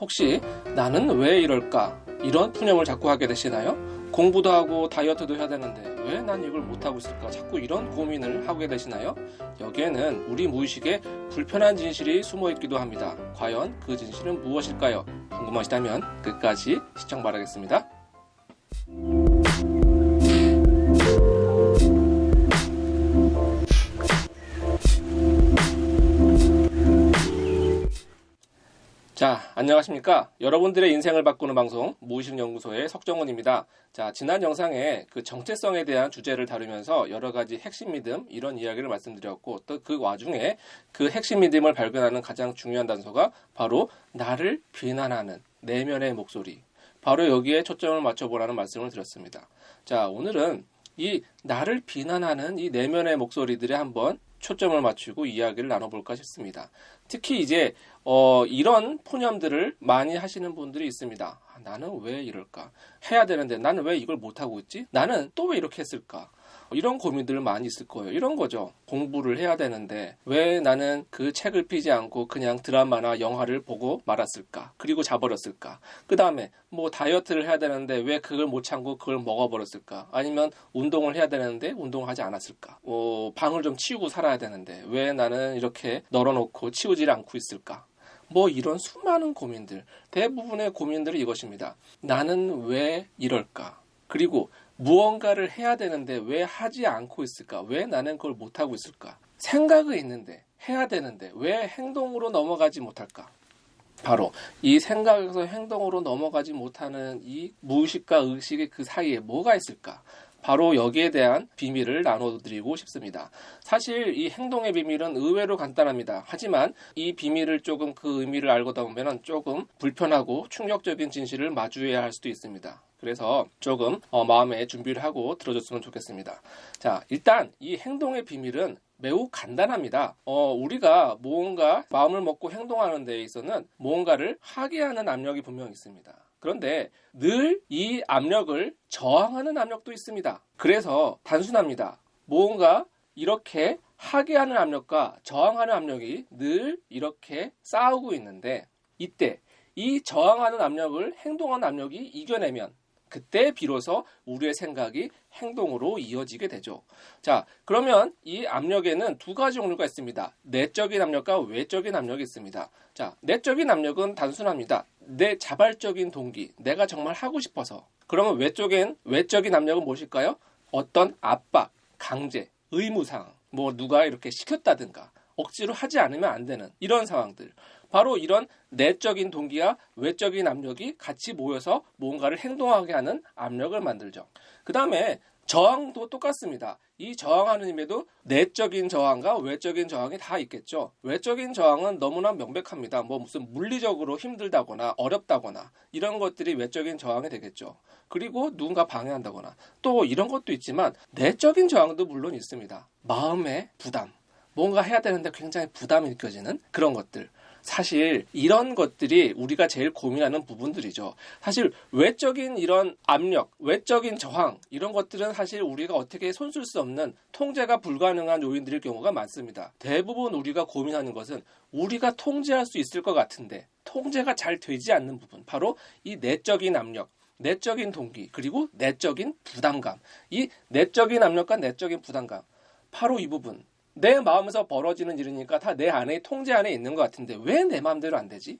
혹시 나는 왜 이럴까? 이런 푸념을 자꾸 하게 되시나요? 공부도 하고 다이어트도 해야 되는데 왜 난 이걸 못하고 있을까? 자꾸 이런 고민을 하게 되시나요? 여기에는 우리 무의식에 불편한 진실이 숨어 있기도 합니다. 과연 그 진실은 무엇일까요? 궁금하시다면 끝까지 시청 바라겠습니다. 자, 안녕하십니까. 여러분들의 인생을 바꾸는 방송, 무의식연구소의 석정원입니다. 자, 지난 영상에 그 정체성에 대한 주제를 다루면서 여러 가지 핵심 믿음, 이런 이야기를 말씀드렸고, 또 그 와중에 그 핵심 믿음을 발견하는 가장 중요한 단서가 바로 나를 비난하는 내면의 목소리. 바로 여기에 초점을 맞춰보라는 말씀을 드렸습니다. 자, 오늘은 이 나를 비난하는 이 내면의 목소리들에 한번 초점을 맞추고 이야기를 나눠볼까 싶습니다. 특히 이제 어, 이런 푸념들을 많이 하시는 분들이 있습니다. 아, 나는 왜 이럴까? 해야 되는데 나는 왜 이걸 못하고 있지? 나는 또 왜 이렇게 했을까? 이런 고민들 많이 있을 거예요. 이런 거죠. 공부를 해야 되는데 왜 나는 그 책을 피지 않고 그냥 드라마나 영화를 보고 말았을까? 그리고 자버렸을까? 그 다음에 뭐 다이어트를 해야 되는데 왜 그걸 못 참고 그걸 먹어버렸을까? 아니면 운동을 해야 되는데 운동을 하지 않았을까? 어, 방을 좀 치우고 살아야 되는데 왜 나는 이렇게 널어놓고 치우질 않고 있을까? 뭐 이런 수많은 고민들, 대부분의 고민들이 이것입니다. 나는 왜 이럴까? 그리고 무언가를 해야 되는데 왜 하지 않고 있을까? 왜 나는 그걸 못하고 있을까? 생각은 있는데, 해야 되는데, 왜 행동으로 넘어가지 못할까? 바로 이 생각에서 행동으로 넘어가지 못하는 이 무의식과 의식의 그 사이에 뭐가 있을까? 바로 여기에 대한 비밀을 나눠드리고 싶습니다. 사실 이 행동의 비밀은 의외로 간단합니다. 하지만 이 비밀을 조금 그 의미를 알고다 보면 조금 불편하고 충격적인 진실을 마주해야 할 수도 있습니다. 그래서 조금 어, 마음에 준비를 하고 들어줬으면 좋겠습니다. 자, 일단 이 행동의 비밀은 매우 간단합니다. 어, 우리가 무언가 마음을 먹고 행동하는 데 있어서는 무언가를 하게 하는 압력이 분명 있습니다. 그런데 늘 이 압력을 저항하는 압력도 있습니다. 그래서 단순합니다. 무언가 이렇게 하게 하는 압력과 저항하는 압력이 늘 이렇게 싸우고 있는데 이때 이 저항하는 압력을 행동하는 압력이 이겨내면 그때 비로소 우리의 생각이 행동으로 이어지게 되죠. 자, 그러면 이 압력에는 두 가지 종류가 있습니다. 내적인 압력과 외적인 압력이 있습니다. 자, 내적인 압력은 단순합니다. 내 자발적인 동기, 내가 정말 하고 싶어서. 그러면 외적인 외적인 압력은 무엇일까요? 어떤 압박, 강제, 의무상, 뭐 누가 이렇게 시켰다든가 억지로 하지 않으면 안 되는 이런 상황들. 바로 이런 내적인 동기와 외적인 압력이 같이 모여서 뭔가를 행동하게 하는 압력을 만들죠. 그 다음에 저항도 똑같습니다. 이 저항하는 힘에도 내적인 저항과 외적인 저항이 다 있겠죠. 외적인 저항은 너무나 명백합니다. 뭐 무슨 물리적으로 힘들다거나 어렵다거나 이런 것들이 외적인 저항이 되겠죠. 그리고 누군가 방해한다거나 또 이런 것도 있지만 내적인 저항도 물론 있습니다. 마음의 부담. 뭔가 해야 되는데 굉장히 부담이 느껴지는 그런 것들. 사실 이런 것들이 우리가 제일 고민하는 부분들이죠. 사실 외적인 이런 압력, 외적인 저항 이런 것들은 사실 우리가 어떻게 손쓸 수 없는 통제가 불가능한 요인들일 경우가 많습니다. 대부분 우리가 고민하는 것은 우리가 통제할 수 있을 것 같은데 통제가 잘 되지 않는 부분, 바로 이 내적인 압력, 내적인 동기, 그리고 내적인 부담감. 이 내적인 압력과 내적인 부담감. 바로 이 부분. 내 마음에서 벌어지는 일이니까 다 내 안에 통제 안에 있는 것 같은데 왜 내 마음대로 안 되지?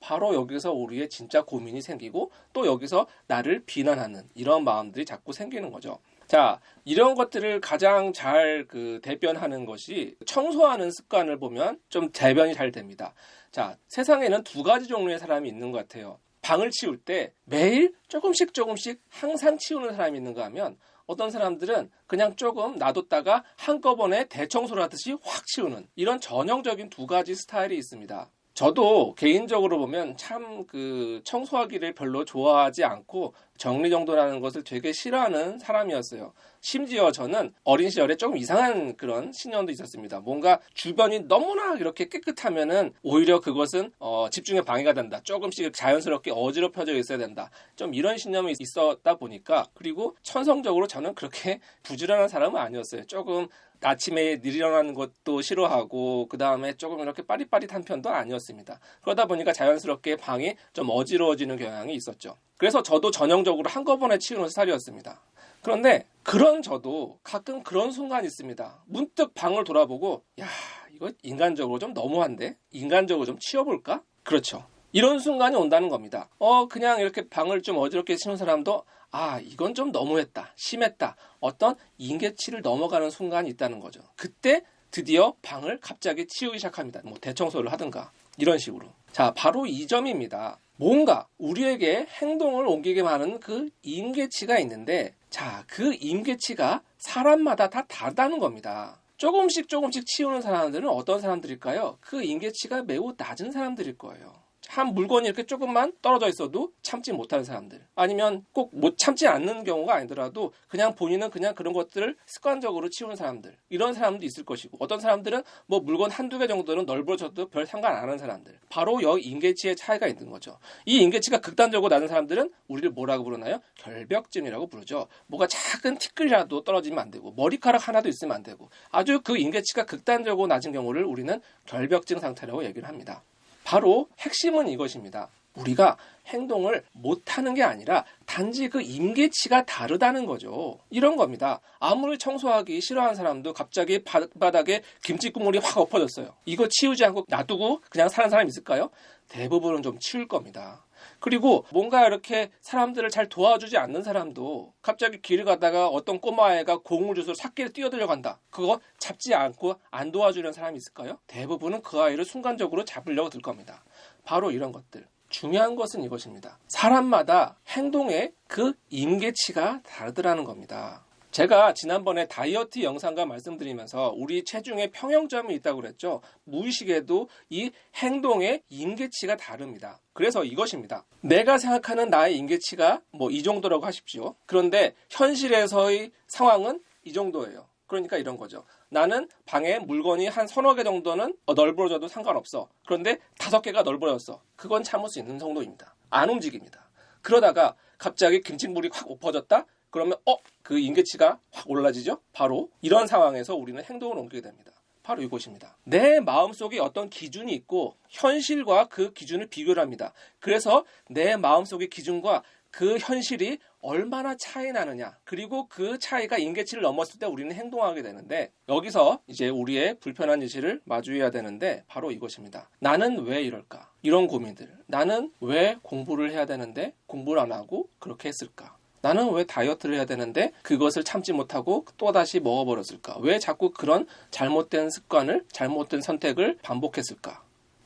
바로 여기서 우리의 진짜 고민이 생기고 또 여기서 나를 비난하는 이런 마음들이 자꾸 생기는 거죠. 자, 이런 것들을 가장 잘 그 대변하는 것이 청소하는 습관을 보면 좀 대변이 잘 됩니다. 자, 세상에는 두 가지 종류의 사람이 있는 것 같아요. 방을 치울 때 매일 조금씩 조금씩 항상 치우는 사람이 있는가 하면 어떤 사람들은 그냥 조금 놔뒀다가 한꺼번에 대청소를 하듯이 확 치우는 이런 전형적인 두 가지 스타일이 있습니다. 저도 개인적으로 보면 참 그 청소하기를 별로 좋아하지 않고 정리정돈하는 것을 되게 싫어하는 사람이었어요. 심지어 저는 어린 시절에 조금 이상한 그런 신념도 있었습니다. 뭔가 주변이 너무나 이렇게 깨끗하면은 오히려 그것은 어, 집중에 방해가 된다. 조금씩 자연스럽게 어지럽혀져 있어야 된다. 좀 이런 신념이 있었다 보니까 그리고 천성적으로 저는 그렇게 부지런한 사람은 아니었어요. 조금 아침에 일 일어나는 것도 싫어하고 그 다음에 조금 이렇게 빠릿빠릿한 편도 아니었습니다. 그러다 보니까 자연스럽게 방이 좀 어지러워지는 경향이 있었죠. 그래서 저도 전형적으로 한꺼번에 치우는 스타일이었습니다. 그런데 그런 저도 가끔 그런 순간이 있습니다. 문득 방을 돌아보고 야 이거 인간적으로 좀 너무한데 인간적으로 좀 치워볼까? 그렇죠. 이런 순간이 온다는 겁니다. 어 그냥 이렇게 방을 좀 어지럽게 치는 사람도 아 이건 좀 너무했다 심했다 어떤 인계치를 넘어가는 순간이 있다는 거죠. 그때 드디어 방을 갑자기 치우기 시작합니다. 뭐 대청소를 하든가 이런 식으로. 자 바로 이 점입니다. 뭔가 우리에게 행동을 옮기게 하는 그 임계치가 있는데 자, 그 임계치가 사람마다 다 다르다는 겁니다. 조금씩 조금씩 치우는 사람들은 어떤 사람들일까요? 그 임계치가 매우 낮은 사람들일 거예요. 한 물건이 이렇게 조금만 떨어져 있어도 참지 못하는 사람들. 아니면 꼭 못 참지 않는 경우가 아니더라도 그냥 본인은 그냥 그런 것들을 습관적으로 치우는 사람들. 이런 사람도 있을 것이고 어떤 사람들은 뭐 물건 한두 개 정도는 넓어져도 별 상관 안 하는 사람들. 바로 여기 인계치의 차이가 있는 거죠. 이 인계치가 극단적으로 낮은 사람들은 우리를 뭐라고 부르나요? 결벽증이라고 부르죠. 뭐가 작은 티끌이라도 떨어지면 안 되고 머리카락 하나도 있으면 안 되고 아주 그 인계치가 극단적으로 낮은 경우를 우리는 결벽증 상태라고 얘기를 합니다 바로 핵심은 이것입니다. 우리가 행동을 못하는 게 아니라 단지 그 임계치가 다르다는 거죠. 이런 겁니다. 아무리 청소하기 싫어하는 사람도 갑자기 바닥에 김치 국물이 확 엎어졌어요. 이거 치우지 않고 놔두고 그냥 사는 사람 있을까요? 대부분은 좀 치울 겁니다. 그리고 뭔가 이렇게 사람들을 잘 도와주지 않는 사람도 갑자기 길을 가다가 어떤 꼬마애가 공을 줘서 삭기를 뛰어들려 간다. 그거 잡지 않고 안 도와주는 사람이 있을까요? 대부분은 그 아이를 순간적으로 잡으려고 들 겁니다. 바로 이런 것들. 중요한 것은 이것입니다. 사람마다 행동의 그 임계치가 다르더라는 겁니다. 제가 지난번에 다이어트 영상과 말씀드리면서 우리 체중의 평형점이 있다고 그랬죠. 무의식에도 이 행동의 임계치가 다릅니다. 그래서 이것입니다. 내가 생각하는 나의 임계치가 뭐 이 정도라고 하십시오. 그런데 현실에서의 상황은 이 정도예요. 그러니까 이런 거죠. 나는 방에 물건이 한 서너 개 정도는 넓어져도 상관없어. 그런데 다섯 개가 넓어졌어. 그건 참을 수 있는 정도입니다. 안 움직입니다. 그러다가 갑자기 김치물이 확 엎어졌다? 그러면 어? 그 인계치가 확 올라지죠? 바로 이런 상황에서 우리는 행동을 옮기게 됩니다. 바로 이것입니다. 내 마음속에 어떤 기준이 있고 현실과 그 기준을 비교를 합니다. 그래서 내 마음속의 기준과 그 현실이 얼마나 차이 나느냐 그리고 그 차이가 인계치를 넘었을 때 우리는 행동하게 되는데 여기서 이제 우리의 불편한 현실을 마주해야 되는데 바로 이것입니다. 나는 왜 이럴까? 이런 고민들. 나는 왜 공부를 해야 되는데 공부를 안 하고 그렇게 했을까? 나는 왜 다이어트를 해야 되는데 그것을 참지 못하고 또다시 먹어버렸을까? 왜 자꾸 그런 잘못된 습관을, 잘못된 선택을 반복했을까?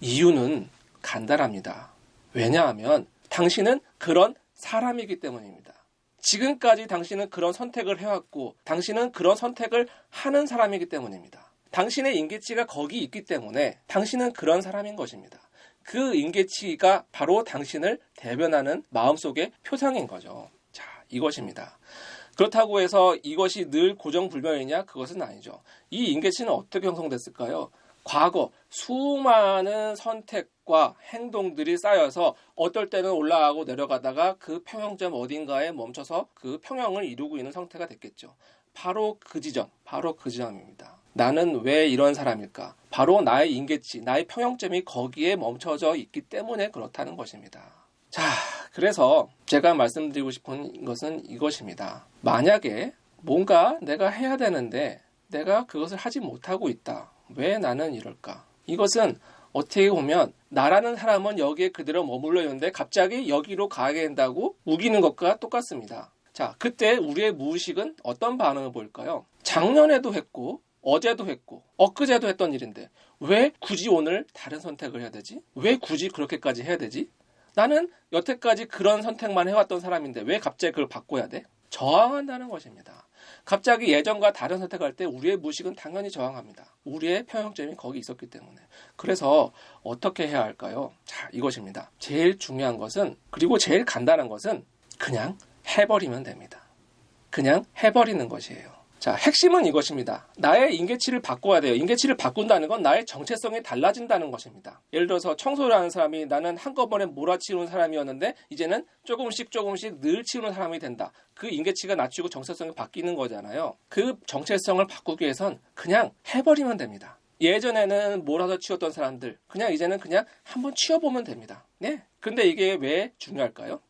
이유는 간단합니다. 왜냐하면 당신은 그런 사람이기 때문입니다. 지금까지 당신은 그런 선택을 해왔고, 당신은 그런 선택을 하는 사람이기 때문입니다. 당신의 인계치가 거기 있기 때문에 당신은 그런 사람인 것입니다. 그 인계치가 바로 당신을 대변하는 마음속의 표상인 거죠. 이것입니다. 그렇다고 해서 이것이 늘 고정불변이냐? 그것은 아니죠. 이 인계치는 어떻게 형성됐을까요? 과거 수많은 선택과 행동들이 쌓여서 어떨 때는 올라가고 내려가다가 그 평형점 어딘가에 멈춰서 그 평형을 이루고 있는 상태가 됐겠죠. 바로 그 지점, 바로 그 지점입니다. 나는 왜 이런 사람일까? 바로 나의 인계치, 나의 평형점이 거기에 멈춰져 있기 때문에 그렇다는 것입니다. 자, 그래서 제가 말씀드리고 싶은 것은 이것입니다. 만약에 뭔가 내가 해야 되는데 내가 그것을 하지 못하고 있다. 왜 나는 이럴까? 이것은 어떻게 보면 나라는 사람은 여기에 그대로 머물러 있는데 갑자기 여기로 가게 된다고 우기는 것과 똑같습니다. 자, 그때 우리의 무의식은 어떤 반응을 보일까요? 작년에도 했고, 어제도 했고, 엊그제도 했던 일인데, 왜 굳이 오늘 다른 선택을 해야 되지? 왜 굳이 그렇게까지 해야 되지? 나는 여태까지 그런 선택만 해왔던 사람인데 왜 갑자기 그걸 바꿔야 돼? 저항한다는 것입니다. 갑자기 예전과 다른 선택할 때 우리의 무식은 당연히 저항합니다. 우리의 평형점이 거기 있었기 때문에. 그래서 어떻게 해야 할까요? 자, 이것입니다. 제일 중요한 것은, 그리고 제일 간단한 것은 그냥 해버리면 됩니다. 그냥 해버리는 것이에요. 자, 핵심은 이것입니다. 나의 인계치를 바꿔야 돼요. 인계치를 바꾼다는 건 나의 정체성이 달라진다는 것입니다. 예를 들어서 청소를 하는 사람이 나는 한꺼번에 몰아치우는 사람이었는데 이제는 조금씩 조금씩 늘 치우는 사람이 된다. 그 인계치가 낮추고 정체성이 바뀌는 거잖아요. 그 정체성을 바꾸기 위해선 그냥 해버리면 됩니다. 예전에는 몰아서 치웠던 사람들 그냥 이제는 그냥 한번 치워보면 됩니다. 네. 근데 이게 왜 중요할까요?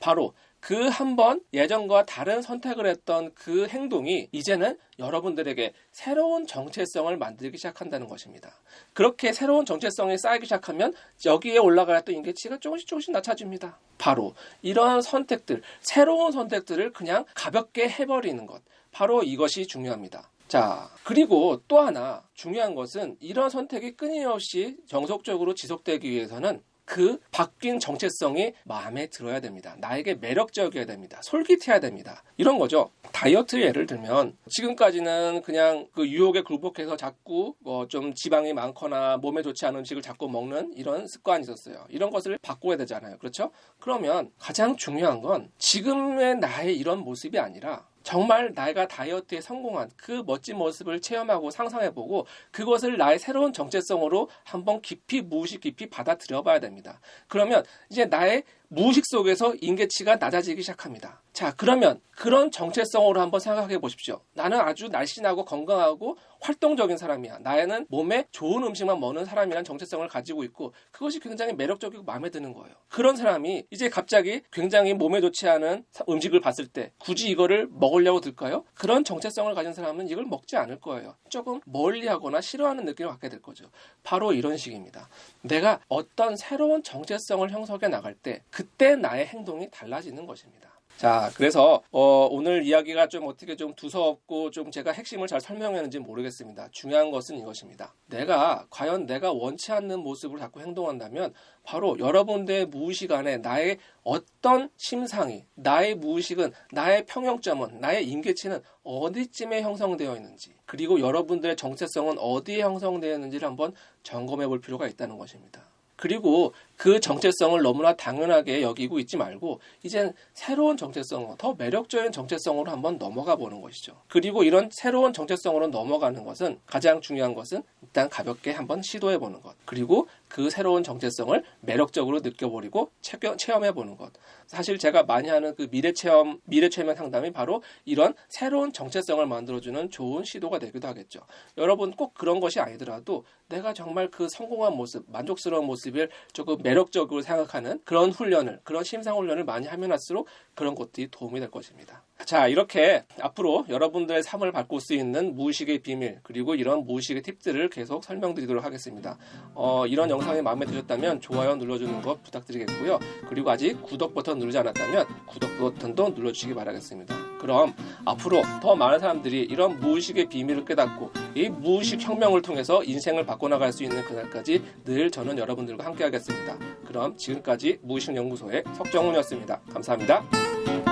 바로 그 한 번 예전과 다른 선택을 했던 그 행동이 이제는 여러분들에게 새로운 정체성을 만들기 시작한다는 것입니다. 그렇게 새로운 정체성이 쌓이기 시작하면 여기에 올라가던 인계치가 조금씩 조금씩 낮아집니다. 바로 이런 선택들, 새로운 선택들을 그냥 가볍게 해버리는 것. 바로 이것이 중요합니다. 자, 그리고 또 하나 중요한 것은 이런 선택이 끊임없이 정석적으로 지속되기 위해서는 그 바뀐 정체성이 마음에 들어야 됩니다. 나에게 매력적이어야 됩니다. 솔깃해야 됩니다. 이런 거죠. 다이어트 예를 들면 지금까지는 그냥 그 유혹에 굴복해서 자꾸 뭐 좀 지방이 많거나 몸에 좋지 않은 음식을 자꾸 먹는 이런 습관이 있었어요. 이런 것을 바꿔야 되잖아요. 그렇죠? 그러면 가장 중요한 건 지금의 나의 이런 모습이 아니라 정말 내가 다이어트에 성공한 그 멋진 모습을 체험하고 상상해보고 그것을 나의 새로운 정체성으로 한번 깊이 무의식 깊이 받아들여 봐야 됩니다. 그러면 이제 나의 무의식 속에서 인계치가 낮아지기 시작합니다. 자, 그러면 그런 정체성으로 한번 생각해 보십시오. 나는 아주 날씬하고 건강하고 활동적인 사람이야. 나에는 몸에 좋은 음식만 먹는 사람이라는 정체성을 가지고 있고 그것이 굉장히 매력적이고 마음에 드는 거예요. 그런 사람이 이제 갑자기 굉장히 몸에 좋지 않은 사- 음식을 봤을 때 굳이 이거를 먹으려고 들까요? 그런 정체성을 가진 사람은 이걸 먹지 않을 거예요. 조금 멀리하거나 싫어하는 느낌을 갖게 될 거죠. 바로 이런 식입니다. 내가 어떤 새로운 정체성을 형성해 나갈 때 그때 나의 행동이 달라지는 것입니다. 자, 그래서 어, 오늘 이야기가 좀 어떻게 좀 두서없고 좀 제가 핵심을 잘 설명했는지 모르겠습니다. 중요한 것은 이것입니다. 내가 과연 내가 원치 않는 모습으로 자꾸 행동한다면 바로 여러분들의 무의식 안에 나의 어떤 심상이, 나의 무의식은, 나의 평형점은, 나의 임계치는 어디쯤에 형성되어 있는지, 그리고 여러분들의 정체성은 어디에 형성되어 있는지를 한번 점검해 볼 필요가 있다는 것입니다. 그리고 그 정체성을 너무나 당연하게 여기고 있지 말고 이젠 새로운 정체성, 더 매력적인 정체성으로 한번 넘어가 보는 것이죠. 그리고 이런 새로운 정체성으로 넘어가는 것은 가장 중요한 것은 일단 가볍게 한번 시도해 보는 것. 그리고 그 새로운 정체성을 매력적으로 느껴버리고 체험해 보는 것. 사실 제가 많이 하는 그 미래 체험, 미래 체험 상담이 바로 이런 새로운 정체성을 만들어주는 좋은 시도가 되기도 하겠죠. 여러분 꼭 그런 것이 아니더라도 내가 정말 그 성공한 모습, 만족스러운 모습을 조금 매력적으로 생각하는 그런 훈련을, 그런 심상 훈련을 많이 하면 할수록 그런 것들이 도움이 될 것입니다. 자, 이렇게 앞으로 여러분들의 삶을 바꿀 수 있는 무의식의 비밀, 그리고 이런 무의식의 팁들을 계속 설명드리도록 하겠습니다. 어, 이런 영상이 마음에 드셨다면 좋아요 눌러주는 것 부탁드리겠고요. 그리고 아직 구독 버튼 누르지 않았다면 구독 버튼도 눌러주시기 바라겠습니다. 그럼 앞으로 더 많은 사람들이 이런 무의식의 비밀을 깨닫고 이 무의식 혁명을 통해서 인생을 바꿔나갈 수 있는 그날까지 늘 저는 여러분들과 함께 하겠습니다. 그럼 지금까지 무의식 연구소의 석정훈이었습니다. 감사합니다.